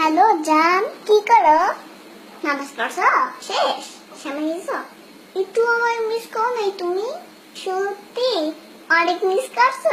Hello, জান, কি করো? নামাজ পড়ছো শেষ সামনে গেছো একটু আমার মিস করো নাই তুমি? সত্যি, অনেক মিস করছ।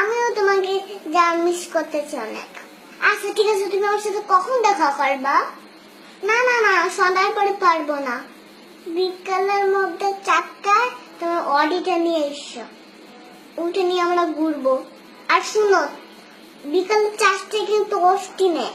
আমিও তোমাকে জান মিস করতেছি অনেক। আচ্ছা ঠিক আছে, তুমি আমার সাথে কখন দেখা করবা? না না না, সন্ধ্যার পরে পারব না। বিকালের মধ্যে চারটায় তোমার অডিটা নিয়ে এসো। উঠে নিয়ে আমরা ঘুরবো। আর শুনো, বিকাল চারটে কিন্তু অষ্টি নেই।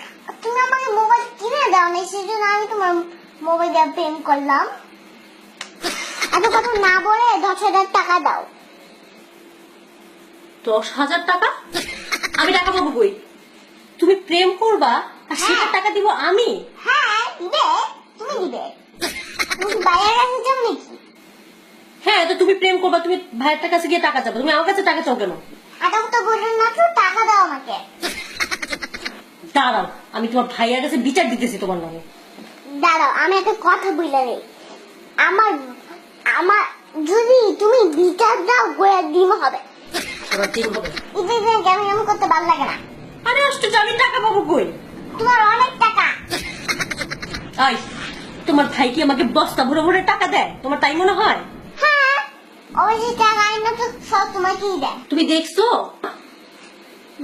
কিনে দাও না সেই জন্য আমি তোমার মোবাইল প্রেম করলাম। এত কথা না বলে দশ হাজার টাকা দাও। দশ হাজার টাকা? আমি টাকা পাবো কই? তুমি প্রেম করবা আর সেটার টাকা দিব আমি? হ্যাঁ দিবে। তুমি দিবে। তুমি বাইরে রাখতে নাকি? হ্যাঁ তো তুমি প্রেম করবা তুমি ভাইয়ের কাছে গিয়ে টাকা চাবো তুমি আমার কাছে টাকা চাও কেন? আটা তো বললেন না তো টাকা দাও আমাকে। দাঁড়াও আমি তোমার ভাইয়ের কাছে বিচার দিতেছি তোমার নামে। দাঁড়াও আমি একটা কথা বলে নেই। আমার আমার যদি তুমি বিচার দাও গোয়া ডিম হবে। কেমন কেমন করতে ভালো লাগে না। আরে আশ্চর্য আমি টাকা পাবো কই? তোমার অনেক টাকা। আই তোমার ভাই কি আমাকে বস্তা ভরে ভরে টাকা দেয়? তোমার তাই মনে হয়? হ্যাঁ অবশ্যই টাকা আইনা তো সব তোমাকেই দেয়। তুমি দেখছ?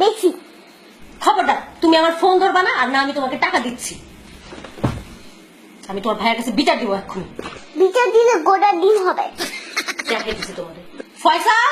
দেখছি। খবরদার তুমি আমার ফোন ধরবা না আর না আমি তোমাকে টাকা দিচ্ছি। আমি তোমার ভাইয়ের কাছে বিচার দিব এখন বিচার দিলে গোটা দিন হবে। তোমাদের। ফয়সাল!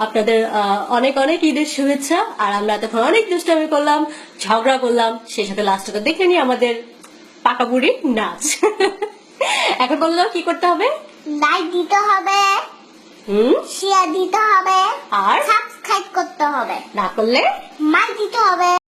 আপনাদের অনেক অনেক ঈদের শুভেচ্ছা আর আমরা এতক্ষণ অনেক দুষ্টামি করলাম ঝগড়া করলাম সেই সাথে লাস্টে তো দেখে নি আমাদের পাকা বুড়ি নাচ। এখন বলল কি করতে হবে? লাইক দিতে হবে। হুম? শেয়ার দিতে হবে। আর? সাবস্ক্রাইব করতে হবে। না করলে? মাই দিতে হবে।